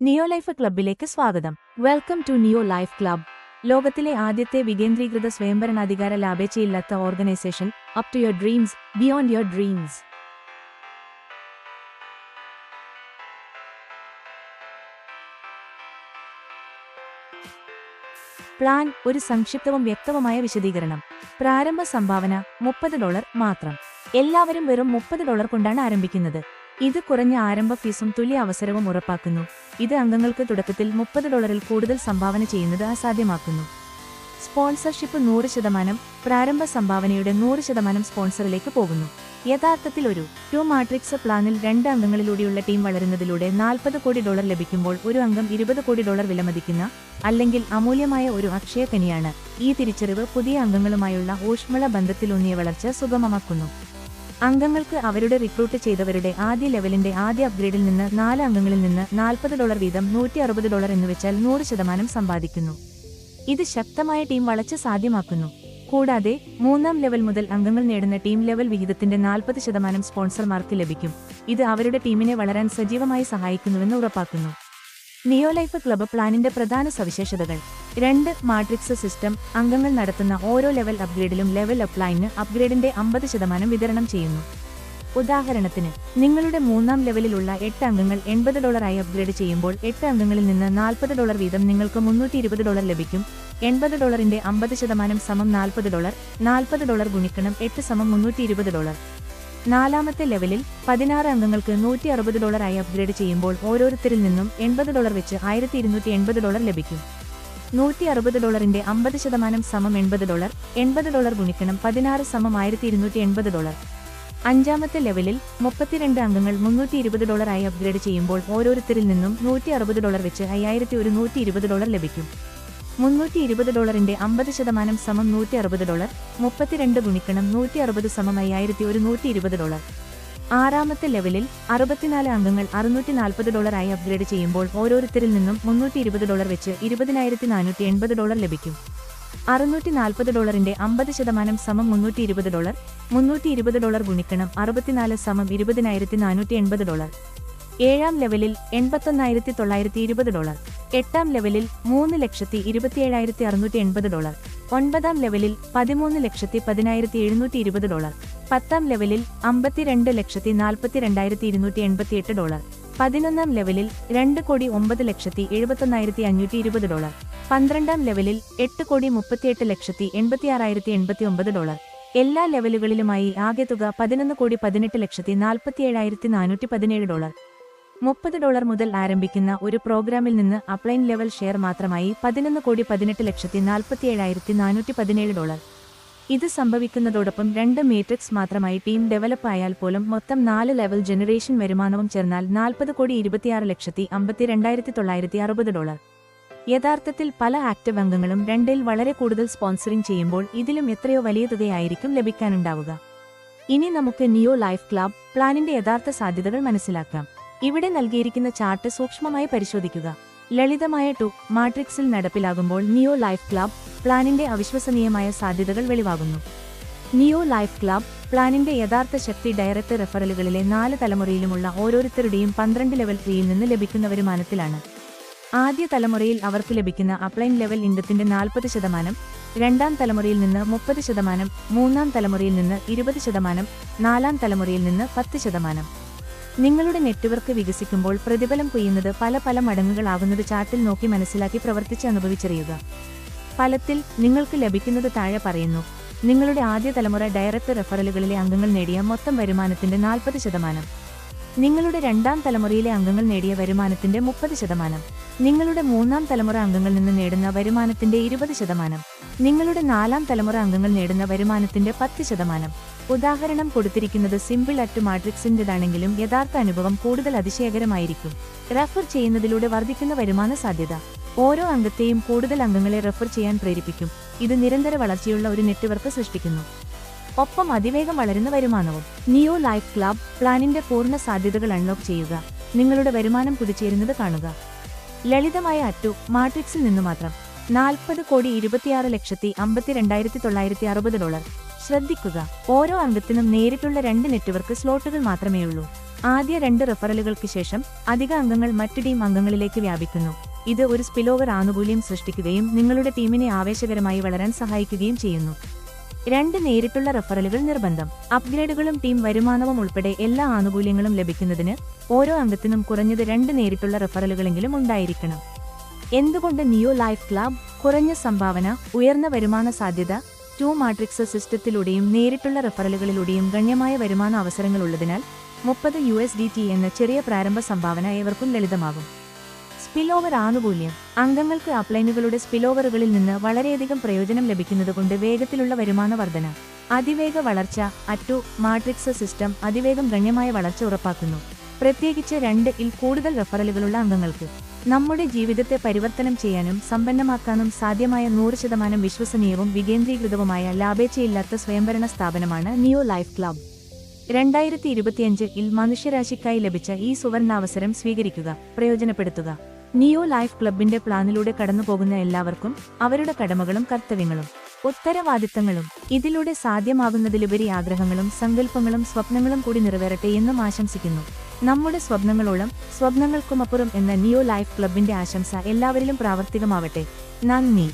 നിയോ Life ക്ലബിലേക്ക് സ്വാഗതം. Welcome to Neo Life Club. ലോകത്തിലെ ആദ്യത്തെ വികേന്ദ്രീകൃത സ്വയംഭരണാധികാര ലാഭേച്ഛയില്ലാത്ത organisation up to your dreams beyond your dreams plan ഒരു സംക്ഷിപ്തവും വ്യക്തവുമായ വിശദീകരണം. പ്രാരംഭ സംഭാവന മുപ്പത് ഡോളർ മാത്രം. എല്ലാവരും വെറും മുപ്പത് ഡോളർ കൊണ്ടാണ് ആരംഭിക്കുന്നത്. ഇത് കുറഞ്ഞ ആരംഭ ഫീസും തുല്യ അവസരവും ഉറപ്പാക്കുന്നു. ഇത് അംഗങ്ങൾക്ക് തുടക്കത്തിൽ മുപ്പത് ഡോളറിൽ കൂടുതൽ സംഭാവന ചെയ്യുന്നത് അസാധ്യമാക്കുന്നു. സ്പോൺസർഷിപ്പ് നൂറ് ശതമാനം പ്രാരംഭ സംഭാവനയുടെ നൂറ് ശതമാനം സ്പോൺസറിലേക്ക് പോകുന്നു. യഥാർത്ഥത്തിൽ ഒരു ടു മാട്രിക്സ് പ്ലാനിൽ രണ്ട് അംഗങ്ങളിലൂടെയുള്ള ടീം വളരുന്നതിലൂടെ നാൽപ്പത് കോടി ഡോളർ ലഭിക്കുമ്പോൾ ഒരു അംഗം ഇരുപത് കോടി ഡോളർ വിലമതിക്കുന്ന അല്ലെങ്കിൽ അമൂല്യമായ ഒരു അക്ഷയക്കനിയാണ് ഈ തിരിച്ചറിവ് പുതിയ അംഗങ്ങളുമായുള്ള ഊഷ്മള ബന്ധത്തിലൂന്നിയ വളർച്ച സുഗമമാക്കുന്നു. അംഗങ്ങൾക്ക് അവരുടെ റിക്രൂട്ട് ചെയ്തവരുടെ ആദ്യ ലെവലിന്റെ ആദ്യ അപ്ഗ്രേഡിൽ നിന്ന് നാല് അംഗങ്ങളിൽ നിന്ന് നാൽപ്പത് ഡോളർ വീതം നൂറ്റി അറുപത് ഡോളർ എന്നുവെച്ചാൽ നൂറ് ശതമാനം സമ്പാദിക്കുന്നു. ഇത് ശക്തമായ ടീം വളച്ച് സാധ്യമാക്കുന്നു. കൂടാതെ മൂന്നാം ലെവൽ മുതൽ അംഗങ്ങൾ നേടുന്ന ടീം ലെവൽ വിഹിതത്തിന്റെ നാൽപ്പത് ശതമാനം സ്പോൺസർമാർക്ക് ലഭിക്കും. ഇത് അവരുടെ ടീമിനെ വളരാൻ സജീവമായി സഹായിക്കുന്നുവെന്ന് ഉറപ്പാക്കുന്നു. നിയോലൈഫ് ക്ലബ് പ്ലാനിന്റെ പ്രധാന സവിശേഷതകൾ. രണ്ട് മാട്രിക്സ് സിസ്റ്റം അംഗങ്ങൾ നടത്തുന്ന ഓരോ ലെവൽ അപ്ഗ്രേഡിലും ലെവൽ അപ്ലൈന് അപ്ഗ്രേഡിന്റെ അമ്പത് ശതമാനം വിതരണം ചെയ്യുന്നു. ഉദാഹരണത്തിന് നിങ്ങളുടെ മൂന്നാം ലെവലിലുള്ള എട്ട് അംഗങ്ങൾ എൺപത് ഡോളറായി അപ്ഗ്രേഡ് ചെയ്യുമ്പോൾ എട്ട് അംഗങ്ങളിൽ നിന്ന് നാൽപ്പത് ഡോളർ വീതം നിങ്ങൾക്ക് മുന്നൂറ്റി ഇരുപത് ഡോളർ ലഭിക്കും. എൺപത് ഡോളറിന്റെ അമ്പത് ശതമാനം സമം നാൽപ്പത് ഡോളർ നാൽപ്പത് ഡോളർ ഗുണിക്കണം എട്ട് സമം മുന്നൂറ്റി ഇരുപത് ഡോളർ. നാലാമത്തെ ലെവലിൽ പതിനാറ് അംഗങ്ങൾക്ക് നൂറ്റി അറുപത് ഡോളറായി അപ്ഗ്രേഡ് ചെയ്യുമ്പോൾ ഓരോരുത്തരിൽ നിന്നും എൺപത് ഡോളർ വെച്ച് ആയിരത്തി ഇരുന്നൂറ്റി എൺപത് ഡോളർ ലഭിക്കും. നൂറ്റി അറുപത് ഡോളറിന്റെ അമ്പത് ശതമാനം സമം എൺപത് ഡോളർ എൺപത് ഡോളർ ഗുണിക്കണം പതിനാറ് സമം ആയിരത്തി ഇരുന്നൂറ്റി എൺപത് ഡോളർ. അഞ്ചാമത്തെ ലെവലിൽ മുപ്പത്തിരണ്ട് അംഗങ്ങൾ മുന്നൂറ്റി ഇരുപത് ഡോളറായി അപ്ഗ്രേഡ് ചെയ്യുമ്പോൾ ഓരോരുത്തരിൽ നിന്നും നൂറ്റി അറുപത് ഡോളർ വെച്ച് അയ്യായിരത്തി ഒരു നൂറ്റി ഇരുപത് ഡോളർ ലഭിക്കും. മുന്നൂറ്റി ഇരുപത് ഡോളറിന്റെ അമ്പത് ശതമാനം സമം നൂറ്റി അറുപത് ഡോളർ മുപ്പത്തിരണ്ട് ഗുണിക്കണം നൂറ്റി അറുപത് സമം അയ്യായിരത്തി ഒരു നൂറ്റി ഇരുപത് ഡോളർ. ആറാമത്തെ ലെവലിൽ അറുപത്തിനാല് അംഗങ്ങൾ അറുന്നൂറ്റി നാൽപ്പത് ഡോളറായി അപ്ഗ്രേഡ് ചെയ്യുമ്പോൾ ഓരോരുത്തരിൽ നിന്നും മുന്നൂറ്റി ഇരുപത് ഡോളർ വെച്ച് ഇരുപതിനായിരത്തി നാനൂറ്റി എൺപത് ഡോളർ ലഭിക്കും. അറുന്നൂറ്റി നാൽപ്പത് ഡോളറിന്റെ അമ്പത് ശതമാനം സമം മുന്നൂറ്റി ഇരുപത് ഡോളർ മുന്നൂറ്റി ഇരുപത് ഡോളർ ഗുണിക്കണം അറുപത്തിനാല് സമം ഇരുപതിനായിരത്തി നാനൂറ്റി എൺപത് ഡോളർ. ഏഴാം ലെവലിൽ എൺപത്തൊന്നായിരത്തി തൊള്ളായിരത്തി ഇരുപത് ഡോളർ എട്ടാം ലെവലിൽ മൂന്ന് ലക്ഷത്തി ഇരുപത്തിയേഴായിരത്തി അറുന്നൂറ്റി എൺപത് ഡോളർ ഒൻപതാം ലെവലിൽ പതിമൂന്ന് ലക്ഷത്തി പതിനായിരത്തി എഴുന്നൂറ്റി ഇരുപത് ഡോളർ പത്താം ലെവലിൽ അമ്പത്തിരണ്ട് ലക്ഷത്തി നാൽപ്പത്തി രണ്ടായിരത്തി ഇരുന്നൂറ്റി എൺപത്തിയെട്ട് ഡോളർ പതിനൊന്നാം ലെവലിൽ രണ്ട് കോടി ഒമ്പത് ലക്ഷത്തി എഴുപത്തൊന്നായിരത്തി അഞ്ഞൂറ്റി ഇരുപത് ഡോളർ പന്ത്രണ്ടാം ലെവലിൽ എട്ട് കോടി മുപ്പത്തിയെട്ട് ലക്ഷത്തി എൺപത്തിയാറായിരത്തി എൺപത്തി ഒമ്പത് ഡോളർ. എല്ലാ ലെവലുകളിലുമായി ആകെ തുക പതിനൊന്ന് കോടി പതിനെട്ട് ലക്ഷത്തി നാൽപ്പത്തിയേഴായിരത്തി നാനൂറ്റി പതിനേഴ് ഡോളർ. മുപ്പത് ഡോളർ മുതൽ ആരംഭിക്കുന്ന ഒരു പ്രോഗ്രാമിൽ നിന്ന് അപ്ലൈൻ ലെവൽ ഷെയർ മാത്രമായി പതിനൊന്ന് കോടി പതിനെട്ട് ലക്ഷത്തി നാൽപ്പത്തിയേഴായിരത്തി നാനൂറ്റി പതിനേഴ് ഡോളർ. ഇത് സംഭവിക്കുന്നതോടൊപ്പം രണ്ട് മേട്രിക്സ് മാത്രമായി ടീം ഡെവലപ്പ് ആയാൽ പോലും മൊത്തം നാല് ലെവൽ ജനറേഷൻ വരുമാനവും ചേർന്നാൽ നാൽപ്പത് കോടി ഇരുപത്തിയാറ് ലക്ഷത്തി അമ്പത്തി രണ്ടായിരത്തി തൊള്ളായിരത്തി അറുപത് ഡോളർ. യഥാർത്ഥത്തിൽ പല ആക്റ്റീവ് അംഗങ്ങളും രണ്ടിൽ വളരെ കൂടുതൽ സ്പോൺസറിംഗ് ചെയ്യുമ്പോൾ ഇതിലും എത്രയോ വലിയ തുകയായിരിക്കും ലഭിക്കാനുണ്ടാവുക. ഇനി നമുക്ക് നിയോ ലൈഫ് ക്ലബ് പ്ലാനിന്റെ യഥാർത്ഥ സാധ്യതകൾ മനസ്സിലാക്കാം. ഇവിടെ നൽകിയിരിക്കുന്ന ചാർട്ട് സൂക്ഷ്മമായി പരിശോധിക്കുക. ലളിതമായ ടു മാട്രിക്സിൽ നടപ്പിലാകുമ്പോൾ നിയോ ലൈഫ് ക്ലബ് പ്ലാനിന്റെ അവിശ്വസനീയമായ സാധ്യതകൾ വെളിവാകുന്നു. നിയോ ലൈഫ് ക്ലബ് പ്ലാനിന്റെ യഥാർത്ഥ ശക്തി ഡയറക്ട് റെഫറലുകളിലെ നാല് തലമുറയിലുമുള്ള ഓരോരുത്തരുടെയും പന്ത്രണ്ട് ലെവൽ ത്രീയിൽ നിന്ന് ലഭിക്കുന്ന വരുമാനത്തിലാണ്. ആദ്യ തലമുറയിൽ അവർക്ക് ലഭിക്കുന്ന അപ്ലൈൻ ലെവൽ ഇൻഡത്തിന്റെ നാൽപ്പത് ശതമാനം രണ്ടാം തലമുറയിൽ നിന്ന് മുപ്പത് ശതമാനം മൂന്നാം തലമുറയിൽ നിന്ന് ഇരുപത് ശതമാനം നാലാം തലമുറയിൽ നിന്ന് പത്ത് ശതമാനം. നിങ്ങളുടെ നെറ്റ്വർക്ക് വികസിക്കുമ്പോൾ പ്രതിഫലം കൊയ്യുന്നത് പല പല മടങ്ങുകളാകുന്നത് ചാർട്ടിൽ നോക്കി മനസ്സിലാക്കി പ്രവർത്തിച്ച് അനുഭവിച്ചറിയുക. ഫലത്തിൽ നിങ്ങൾക്ക് ലഭിക്കുന്നത് താഴെ പറയുന്നു. നിങ്ങളുടെ ആദ്യ തലമുറ ഡയറക്ട് റെഫറലുകളിലെ അംഗങ്ങൾ നേടിയ മൊത്തം വരുമാനത്തിന്റെ നാൽപ്പത് ശതമാനം. നിങ്ങളുടെ രണ്ടാം തലമുറയിലെ അംഗങ്ങൾ നേടിയ വരുമാനത്തിന്റെ മുപ്പത് ശതമാനം. നിങ്ങളുടെ മൂന്നാം തലമുറ അംഗങ്ങളിൽ നിന്ന് നേടുന്ന വരുമാനത്തിന്റെ ഇരുപത് ശതമാനം. നിങ്ങളുടെ നാലാം തലമുറ അംഗങ്ങൾ നേടുന്ന വരുമാനത്തിന്റെ പത്ത് ശതമാനം. ഉദാഹരണം കൊടുത്തിരിക്കുന്നത് സിമ്പിൾ അറ്റ് മാട്രിക്സിന്റെതാണെങ്കിലും യഥാർത്ഥ അനുഭവം കൂടുതൽ അതിശയകരമായിരിക്കും. റെഫർ ചെയ്യുന്നതിലൂടെ വർദ്ധിക്കുന്ന വരുമാന സാധ്യത. ഓരോ അംഗത്തെയും കൂടുതൽ അംഗങ്ങളെ റെഫർ ചെയ്യാൻ പ്രേരിപ്പിക്കും. ഇത് നിരന്തര വളർച്ചയുള്ള ഒരു നെറ്റ്വർക്ക് സൃഷ്ടിക്കുന്നു. ഒപ്പം അതിവേഗം വളരുന്ന വരുമാനവും. നിയോ ലൈഫ് ക്ലബ് പ്ലാനിന്റെ പൂർണ സാധ്യതകൾ അൺലോക്ക് ചെയ്യുക. നിങ്ങളുടെ വരുമാനം കുതിച്ചേരുന്നത് കാണുക. ലളിതമായ അറ്റു മാട്രിക്സിൽ നിന്ന് മാത്രം. നാൽപ്പത് കോടി ഇരുപത്തിയാറ് ലക്ഷത്തി അമ്പത്തി രണ്ടായിരത്തി തൊള്ളായിരത്തി അറുപത് ഡോളർ. ശ്രദ്ധിക്കുക. ഓരോ അംഗത്തിനും നേരിട്ടുള്ള രണ്ട് നെറ്റ്വർക്ക് സ്ലോട്ടുകൾ മാത്രമേയുള്ളൂ. ആദ്യ രണ്ട് റെഫറലുകൾക്ക് ശേഷം അധിക അംഗങ്ങൾ മറ്റ് ടീം അംഗങ്ങളിലേക്ക് വ്യാപിക്കുന്നു. ഇത് ഒരു സ്പിലോവർ ആനുകൂല്യം സൃഷ്ടിക്കുകയും നിങ്ങളുടെ ടീമിനെ ആവേശകരമായി വളരാൻ സഹായിക്കുകയും ചെയ്യുന്നു. രണ്ട് നേരിട്ടുള്ള റെഫറലുകൾ നിർബന്ധം. അപ്ഗ്രേഡുകളും ടീം വരുമാനവും ഉൾപ്പെടെ എല്ലാ ആനുകൂല്യങ്ങളും ലഭിക്കുന്നതിന് ഓരോ അംഗത്തിനും കുറഞ്ഞത് രണ്ട് നേരിട്ടുള്ള റെഫറലുകളെങ്കിലും ഉണ്ടായിരിക്കണം. എന്തുകൊണ്ട് നിയോ ലൈഫ് ക്ലബ് കുറഞ്ഞ സംഭാവന ഉയർന്ന വരുമാന സാധ്യത ടു മാട്രിക്സ് സിസ്റ്റത്തിലൂടെയും നേരിട്ടുള്ള റെഫറലുകളിലൂടെയും ഗണ്യമായ വരുമാന അവസരങ്ങളുള്ളതിനാൽ മുപ്പത് യു എസ് ഡി ടി എന്ന ചെറിയ പ്രാരംഭ സംഭാവന ഏവർക്കും ലളിതമാകും. സ്പിലോവർ ആനുകൂല്യം. അംഗങ്ങൾക്ക് അപ്ലൈനുകളുടെ സ്പിലോവറുകളിൽ നിന്ന് വളരെയധികം പ്രയോജനം ലഭിക്കുന്നതുകൊണ്ട് വേഗത്തിലുള്ള വരുമാന വർധന. അതിവേഗ വളർച്ച അറ്റു മാട്രിക്സ് സിസ്റ്റം അതിവേഗം ഗണ്യമായ വളർച്ച ഉറപ്പാക്കുന്നു. പ്രത്യേകിച്ച് രണ്ട് ഇൽ കൂടുതൽ റെഫറലുകളുള്ള അംഗങ്ങൾക്ക്. നമ്മുടെ ജീവിതത്തെ പരിവർത്തനം ചെയ്യാനും സമ്പന്നമാക്കാനും സാധ്യമായ നൂറ് ശതമാനം വിശ്വസനീയവും വികേന്ദ്രീകൃതവുമായ ലാഭേച്ഛയില്ലാത്ത സ്വയംഭരണ സ്ഥാപനമാണ് നിയോ ലൈഫ് ക്ലബ് രണ്ടായിരത്തി ഇരുപത്തിയഞ്ചിൽ മനുഷ്യരാശിക്കായി ലഭിച്ച ഈ സുവർണാവസരം സ്വീകരിക്കുക പ്രയോജനപ്പെടുത്തുക. നിയോ ലൈഫ് ക്ലബിന്റെ പ്ലാനിലൂടെ കടന്നുപോകുന്ന എല്ലാവർക്കും അവരുടെ കടമകളും കർത്തവ്യങ്ങളും ഉത്തരവാദിത്തങ്ങളും ഇതിലൂടെ സാധ്യമാകുന്നതിലുപരി ആഗ്രഹങ്ങളും സങ്കല്പങ്ങളും സ്വപ്നങ്ങളും കൂടി നിറവേറട്ടെ എന്നും ആശംസിക്കുന്നു. നമ്മുടെ സ്വപ്നങ്ങളോളം സ്വപ്നങ്ങൾക്കുമപ്പുറം എന്ന നിയോ ലൈഫ് ക്ലബിന്റെ ആശംസ എല്ലാവരിലും പ്രാവർത്തികമാവട്ടെ. നന്ദി.